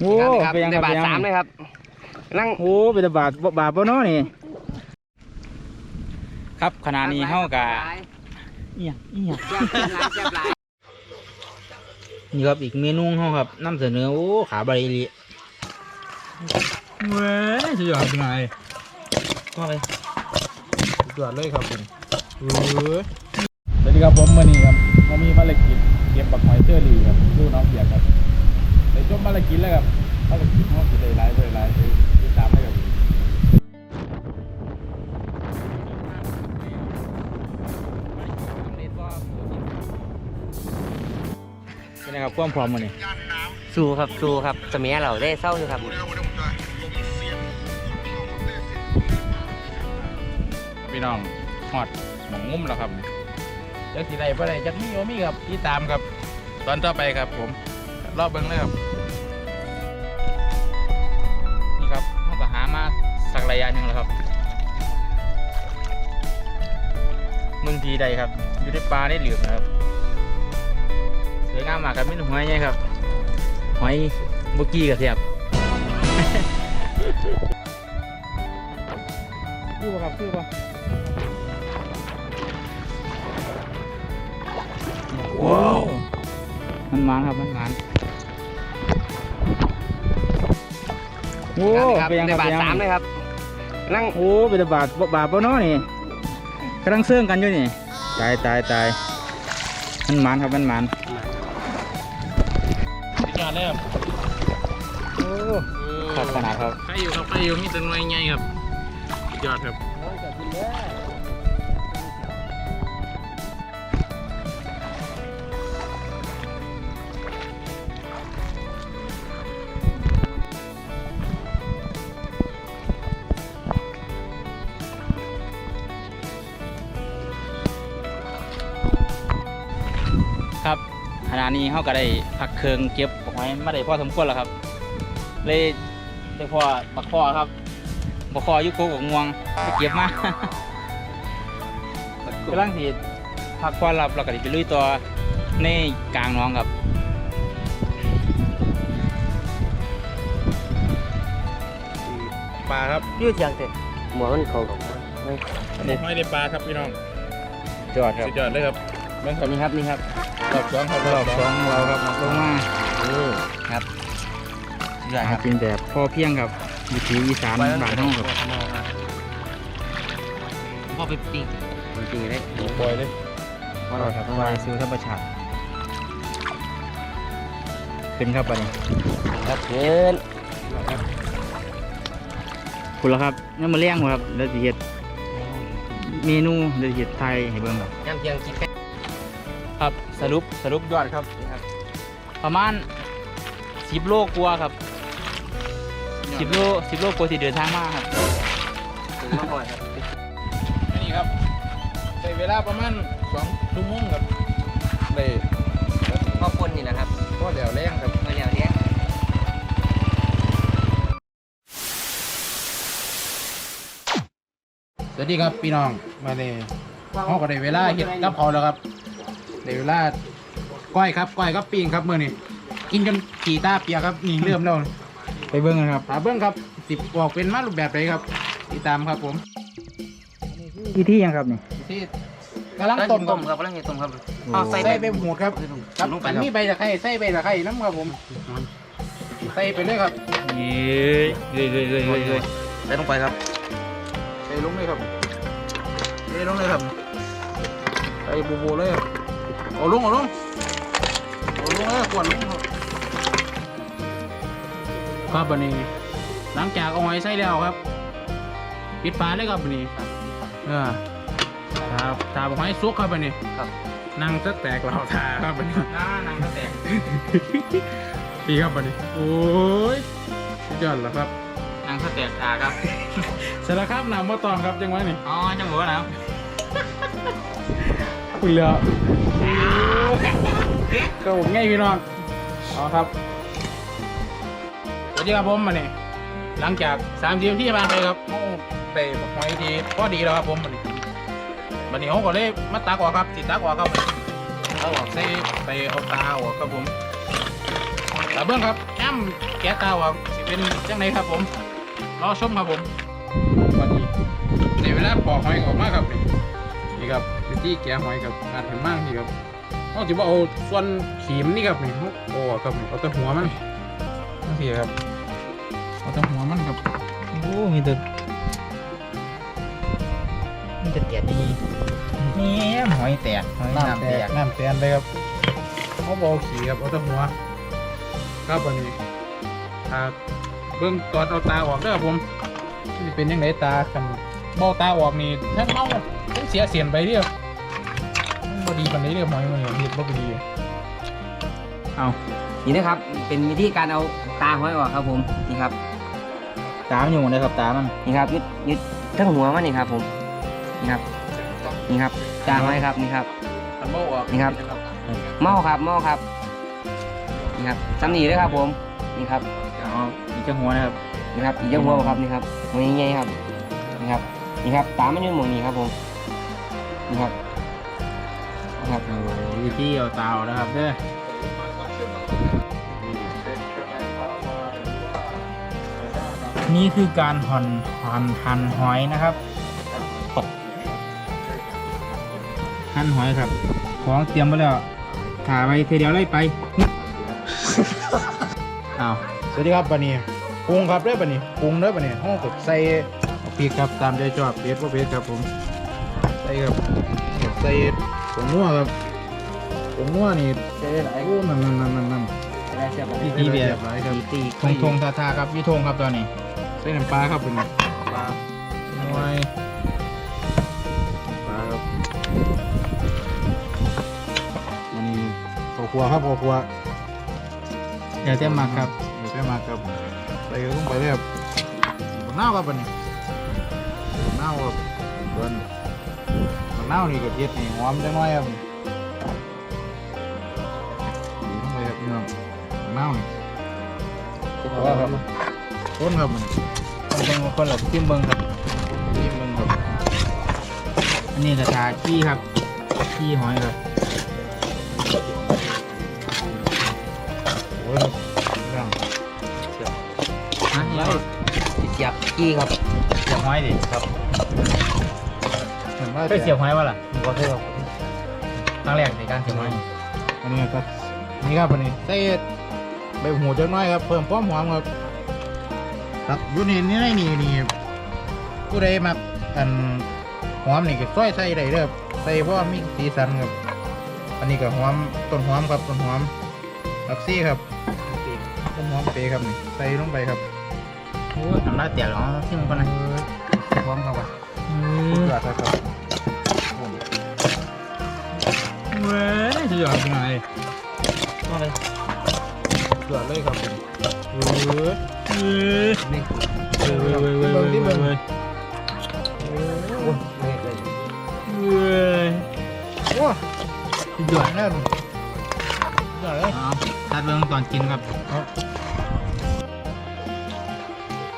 โอ้ครับเป็นยังในครับบาทเป็นยังสามเลยครับ นั่งโอ้เป็นแต่บาทบ่บาทบ่เนาะนี่ ครับขณะนี้เฮากะเอียงเอียงแซ่บหลายแซ่บหลายนี่ครับอีกเมนูของเฮาครับนำเสนอโอ้ขาบารีลีเว้ยสุดยอดเป็นไงมาเลยสุดยอดเลยครับคุณเว้ยสวัสดีครับผมมื่อนี้ครับผมมีภารกิจเก็บบักหอยเชอรี่ครับดูน้องเบียร์ครับ ในจบภารกิจแล้วครับภารกิจเขาจะได้ไลฟ์ได้ไลฟ์ไปติดตามได้ครับเป็นไงครับความพร้อมมื้อนี้สู้ครับสู้ครับ สมัยเราได้เศร้าอยู่ครับ พี่น้องฮอดหมองงุ้มแล้วครับจักสีใดเพื่อใดจักมีโอมีครับติดตามครับ ตอนต่อไปครับผม รอบเบิ้งเลยครับ นี่ครับเฮาก็หามาสักระยะหนึงแล้วครับเมืองทีใดครับ อยู่ในป่าได้เหลือบนะครับสวยงามมากครับมีหอยใหญ่ครับหอยบุกี้กระเทียบคือป่ะครับคือป่ะว้าวมันมันครับมันมัน โอ้ครับเป็นยังในครับบาทเป็นยังสามเลยครับนั่งโอ้เป็นแต่บาทบ่บาทบ่เนาะนี่กำลังเสื่องกันอยู่นี่ ตายตายตายมันมันครับมันมันติดงานเลยครับโอ้ขาดขนาดครับใครอยู่ครับใครอยู่มีแตัหน่วยใหญ่ครับสุดยอดครับครับ ขณะนี้เขาก็ได้พักเครื่องเก็บบักไว้มาได้พอสมควรแล้วครับ เลยได้พอบักคอครับบักคออยุโกกับงวงไปเก็บมากำลังที่พักผ่อนหลับเราก็ได้ไปลุยตัวในกลางหน้องครับปลาครับยืดยังเสร็จหมวกมันเขาของมันไม่หอยในปลาครับพี่น้องจอดครับสุดยอดเลยครับ เบิ้งครับนี่ครับนี่ครับรอบสองครับรอบสองเราครับลงมานี่ครับสุดยอดหาครับกินแบบพอเพียงครับวิถีอีสานบ้านเฮาครับพ่อไปปิ้งจริงเลยปล่อยเลยพ่อเราครับวายซิวธรรมชาติขึ้นครับบันี้ครับเกินคุณละครับนี่มาเลี้ยงครับแล้วสิเฮ็ดเมนูเดี๋ยวสิเฮ็ดไทยให้เบิ่งครับย่ำเทียงกินแค่ สรุปสรุปยอดครับประมาณ10โลกว่าครับ10โล10โลกว่าที่เดินทางมาครับถึงมาหอยครับนี่ครับใช้เวลาประมาณสองชั่วโมงครับได้พ่อคนนี่นะครับก็เดี๋ยวแรงครับมาเดี๋ยวเนี้ยสวัสดีครับพี่น้องมาเลยเขาก็ได้เวลาเฮ็ดกับเขาวแล้วครับ ได้เวลาก้อยครับก้อยกับปีงครับมื้อนี้กินจนขี่ตาเปียกครับนี่เริ่มแล้วไปเบิ่งกันครับหาเบิ้งครับสิบออกเป็นมารูปแบบไหนครับ ติดตามครับผมที่ที่ยังครับนี่ที่กำลังต้มต้ต้มมครับกำลังจะต้มครับอ๋อเอาใส่ใส่ไปไปหมดครับครับลงไปอันครับนี้ใบตะไคร้ใส่ใบตะไคร้น้ำครับผมใส่ไปเลยครับเย้ยเย้ยเย้ยเย้ยเย้ยเย้ยใส่ลงไปครับใส่ลงเลยครับใส่ลงเลยครับใส่บูบูเลยครับ เอาลงเอาลงเอาลงเลยกวนลงครับครับวันนี้ หลังจากเอาหอยใส่แล้วครับ ปิดฝาเลยครับวันนี้เออตาตาบอกให้ซุกครับวันนี้ครับ นั่งสแตกเราทาครับวันนี้น้านังก็แตกดีครับวันนี้โอ้ยสุดยอดแล้วครับนังก็แตกตาครับเสร็จแล้วครับนำมาตอนครับจังหวะนี้อ๋อจังหวะแล้วคุณเหลือ ก็ผมง่ายพี่น้องเอาครับสวัสดีครับผมมาเนี่ยหลังจากสามสิบที่ผ่านไปครับโอ้ได้บอกหอยทีพอดีแล้วครับผมวันนี้วันนี้เขาก็เลยมาตักออกครับสิตักออกครับเอาออกใส่ไปเอาตาออกครับผมตาเบิ้องครับแอมแกะตาว่าสิเป็นจังไหนครับผมรอชมครับผมวันนี้ในเวลาปอกหอยออกมาครับนี่ครับ วิธีแกะหอยกับงานเห็นมากนี่ครับเขาจะว่าเอาส่วนขีมนี่ครับนี่เขาโอ้ครับนี่เอาแต่หัวมันนั่นสิครับเอาแต่หัวมันครับโอ้มีแต่มีแต่แตกดีนี่หอยแตกหอยน้ำแตกน้ำแตนเลยครับเขาบเอกขีครับเอาแต่หัวครับวันนี้ถ้าเบื้องตอนเอาตาออกเด้อครับผมนี่เป็นยังไงตาคันเบ้าตาออกนี่ทั้งเมาทั้งเสียเสียนไปเรียบบ่ ดีปันนี้เรียบหอยมันเนี่ยเฮ็ดบ่ดีเอานี่นะครับ เป็นวิธีการเอาตาหอยออกครับผมนี่ครับ ตามนอยู่เลยครับตามันนี่ครับยึดยึดทั้งหัวมันนี่ครับผมนี่ครับนี่ครับตาหอยครับนี่ครับคันเบ้าออกนี่ครับเมาครับเมาครับนี่ครับสำนีเลยครับผมนี่ครับเอาอีกเจ้าหัวนะครับนี่ครับอีกเจ้าหัวบ่ครับนี่ครับหัวใหญ่ๆครับนี่ครับนี่ครับตามันอยู่หมองนี้ครับผมนี่ครับนี่ ครับโอ้วิธีเอาตาออกนะครับเด้อนี่คือการหั่นหั่นหั่นหอยนะครับหั่นหอยครับ ของเตรียมไปแล้วถ่าไว้ทีเดียวเลยไปอ้าวสวัสดีครับบัดนี้ปรุงครับเด้อบัดนี้ปรุงเด้อบัดนี้เฮาก็ใส่พริกครับตามใจชอบเผ็ดบ่เผ็ดครับผมใส่ครับใส่ ผงนัวครับผงนัวนี่ใช่ไหมโอ้นั่นนั่นนั่นนั่นเสียบพี่พี่เบียร์หลายครับตีทงทงทาทาครับพี่ทงครับตอนนี้ใส่น้ำปลาครับเป็นปลาหน่วยปลาครับอันนี้ข้าวคั่วครับข้าวคั่วเดี๋ยวเต็มมากครับเดี๋ยวได้มาครับใส่ลงไปเลยครับมะนาวครับอันนี้มะนาวครับเบิ้น มะนาวนี่ก็เย็ดนี่หอมจังหน่อยครับนี่ลงไปครับพี่น้องมะนาวนี่เอาละครับต้นครับมันคนเป็นคนหลับจิ้มเบิ้งครับนี่มันครับอันนี้กระทาขี้ครับขี้หอยครับโอ้ยครับเรื่องฮะนี่แล้วเสียบกี้ครับเสียบหอยดิครับ เห็นว่าเคยเสียบหอยวะล่ะบ่เคยครับครั้งแรกในการเสียบหอยอันนี้ก็นี่ครับอันนี้ใส่ใบหูจังน้อยครับ เพิ่มความหอมครับ ครับอยู่นี่นี่ในนี่นี่ผู้ใดมักอันหอมนี่ก็ซอยใส่ได้เด้อครับใส่เพราะว่ามีสีสันครับ อันนี้ก็หอมต้นหอมครับต้นหอมผักซี่ครับต้นหอมเปรย์ครับนี่ใส่ลงไปครับโอ้ยทำได้เตี๋ยวเหรอชิมก่อนนะพร้อมครับว่ะสุดยอดเลยครับ เว้ยสุดยอดจริงเลยมาเลยสุดยอดเลยครับเออเว้ยนี่เว้ยเว้ยเว้ยเว้ยเว้ยเว้ยเว้ยโอ้ยเลยเว้ยโอ้สุดยอดแน่นสุดยอดเลยเอาตัดเบื้องตอนกินครับ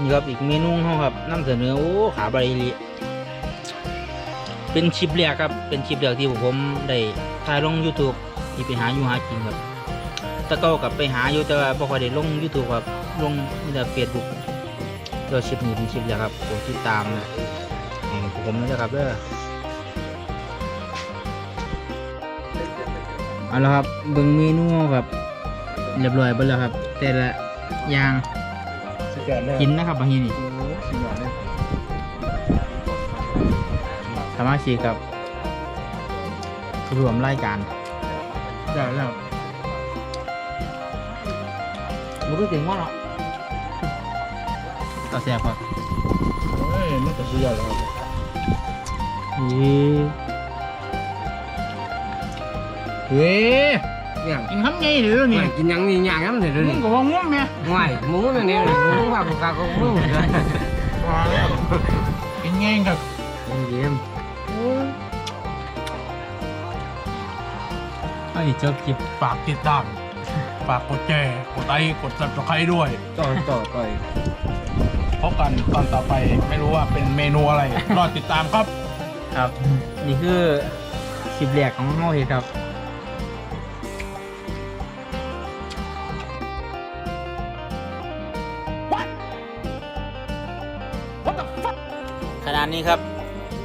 นี่ครับอีกเมนูของเขาครับน้ำเสนอโอ้ขาบาริลีเป็นชิปแรกครับ เป็นชิปแรกที่ผมได้ ถ่ายลง YouTube ที่ไปหาอยู่หากินครับแตะเก้ากับไปหาอยู่แต่ว่าบ่ค่อยได้ลง YouTube ครับลงมีแต่ Facebook เดี๋ยวชิปนี้เป็นชิปแรกครับผมติดตามนะของผมนะครับเด้อเอาละครับเบิ่งเมนูครับเรียบร้อยเบิดแล้วครับ แต่ละอย่างสุดยอดเลยกินนะครับบางทีนี่สุดยอดเลยสมาชิครับ รวมรายการสุดยอดแล้วมันก็เก่งมากเนาะต่อแซ่บครับเฮ้ยมันก็สุดยอดแล้วครับเฮ้ยเนี่ยกินคำไงหรือนี่กินยังนี่ย่างน้ำเลยเลมึยงก็ว่าง่วงไหมง่ายหมูนั่นเองหมูผักกาก็หมูเลยว้าวกินง่ายครับเยี่ยม ยจอคลิปฝากติดตาม ฝากกดแชร์กดไลค์กดซับสไครต์ด้วย ต่อต่อไป พบกันตอนต่อไปไม่รู้ว่าเป็นเมนูอะไร รอติดตามครับ ครับ นี่คือคลิปแรกของเฮาเองครับขนาดนี้ครับ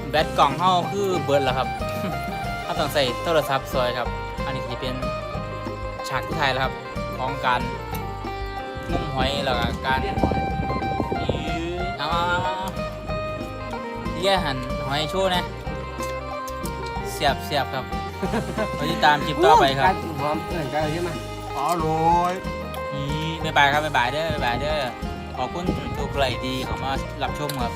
แบตกล่องเฮาคือเบิร์ดแล้วครับ เราต้องใส่โทรศัพท์ซอยครับ ฉากที่ไทายแล้วครับของการงุ้มหอยแล้วก็การยื้อเอาเอาเอาเอาแย่หันหอยโชว์นะเสียบเสียบครับไปติดตามคลิปต่อไปครับการหอมเออกันใช่ไหมอร่อยนี่บ๊ายบายครับบ๊ายบายเด้อบ๊ายบายเด้อขอบคุณทุกไลค์ดีเข้ามารับชมครับ